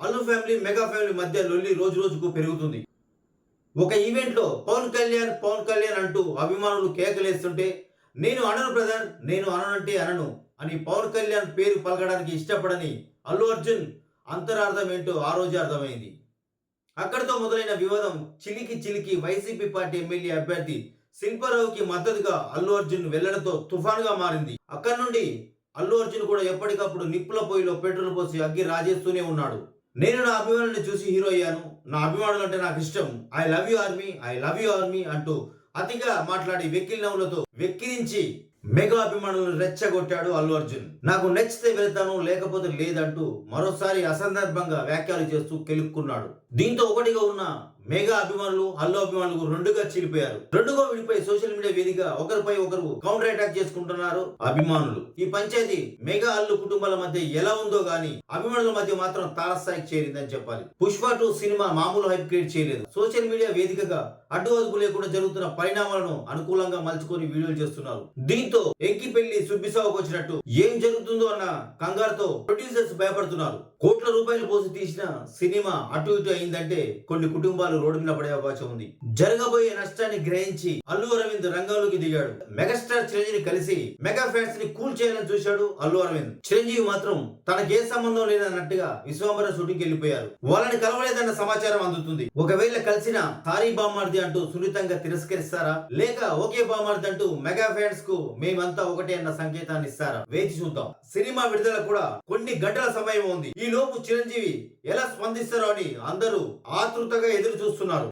Allu family mega family మధ్య లొల్లి రోజు రోజుకు పెరుగుతుంది. ఒక ఈవెంట్లో పవన్ కళ్యాణ్ పవన్ కళ్యాణ్ అంటూ అభిమానులు కేకలేస్తుంటే నేను అనను బ్రదర్ నేను అననంటే అనను అని పవన్ కళ్యాణ్ పేరు పలకడానికి ఇష్టపడని అల్లు అర్జున్ అంతరార్థం ఏంటో ఆ రోజే అర్థమైంది. అక్కడితో మొదలైన వివాదం చిలికి చిలికి వైసీపీ పార్టీ ఎమ్మెల్యే అభ్యర్థి శిల్పారావుకి మద్దతుగా అల్లు అర్జున్ వెళ్ళడంతో తుఫాన్గా మారింది. అక్కడి నుండి అల్లు అర్జున్ కూడా ఎప్పటికప్పుడు నిప్పుల పొయ్యిలో పెట్రోల్ పోసి అగ్గి రాజేస్తూనే ఉన్నాడు. నేను నా అభిమానుల్ని చూసి హీరో అయ్యాను. నా అభిమానులు అంటే నాకు ఇష్టం. I love you army I love you army అంటూ అతిగా మాట్లాడి వెక్కిలి నవ్వులతో వెక్కిరించి మెగా అభిమానులను రెచ్చగొట్టాడు అల్లు అర్జున్. నాకు నచ్చితే వెళ్తాను లేకపోతే లేదంటూ మరోసారి అసందర్భంగా వ్యాఖ్యలు చేస్తూ కెలుక్కున్నాడు. దీంతో ఒకటిగా ఉన్న మెగా అభిమానులు అల్లు అభిమానులు రెండుగా చీలిపోయారు. రెండుగా విడిపోయి సోషల్ మీడియా వేదిక ఒకరిపై ఒకరు కౌంటర్ అటాక్ చేసుకుంటున్నారు అభిమానులు. ఈ పంచాయతీ మెగా అల్లు కుటుంబాల మధ్య ఎలా ఉందో గానీ అభిమానుల మధ్య మాత్రం తారస్థాయికి చేరిందని చెప్పాలి. పుష్ప టూ సినిమా మామూలు హైప్ క్రియేట్ చేయలేదు. సోషల్ మీడియా వేదికగా అడ్డు అదుపు లేకుండా జరుగుతున్న పరిణామాలను అనుకూలంగా మలుచుకొని వీడియోలు చేస్తున్నారు. దీంతో ఎంకి పెళ్ళి సుబ్బిసావుకు వచ్చినట్టు ఏం జరుగుతుందో అన్న కంగారుతో ప్రొడ్యూసర్స్ భయపడుతున్నారు. కోట్ల రూపాయలు పోసి తీసిన సినిమా అటు ఇటు అయిందంటే కొన్ని కుటుంబాలు రోడ్డు మీద పడే అవకాశం ఉంది. జరగబోయే నష్టాన్ని గ్రహించి అల్లు అరవింద్ రంగంలోకి దిగాడు. మెగాస్టార్ చిరంజీవి కలిసి మెగా ఫ్యాన్స్ని కూల్ చేయాలని చూశాడు అల్లు అరవింద్. చిరంజీవి మాత్రం తనకే సంబంధం లేదన్నట్టుగా విశ్వాంబర షూటింగ్ వెళ్ళిపోయారు. వాళ్ళని కలవలేదన్న సమాచారం అందుతుంది. ఒకవేళ కలిసిన సారీ బామార్ది అంటూ సున్నితంగా తిరస్కరిస్తారా? లేక ఓకే బామార్ది అంటూ మెగా ఫ్యాన్స్కు మేమంతా ఒకటే అన్న సంకేతాన్ని ఇస్తారా? వేచి చూద్దాం. సినిమా విడుదల కూడా కొన్ని గంటల సమయం ఉంది. ఈ లోపు చిరంజీవి ఎలా స్పందిస్తారో అని అందరూ ఆతృతగా ఎదురు చూస్తున్నారు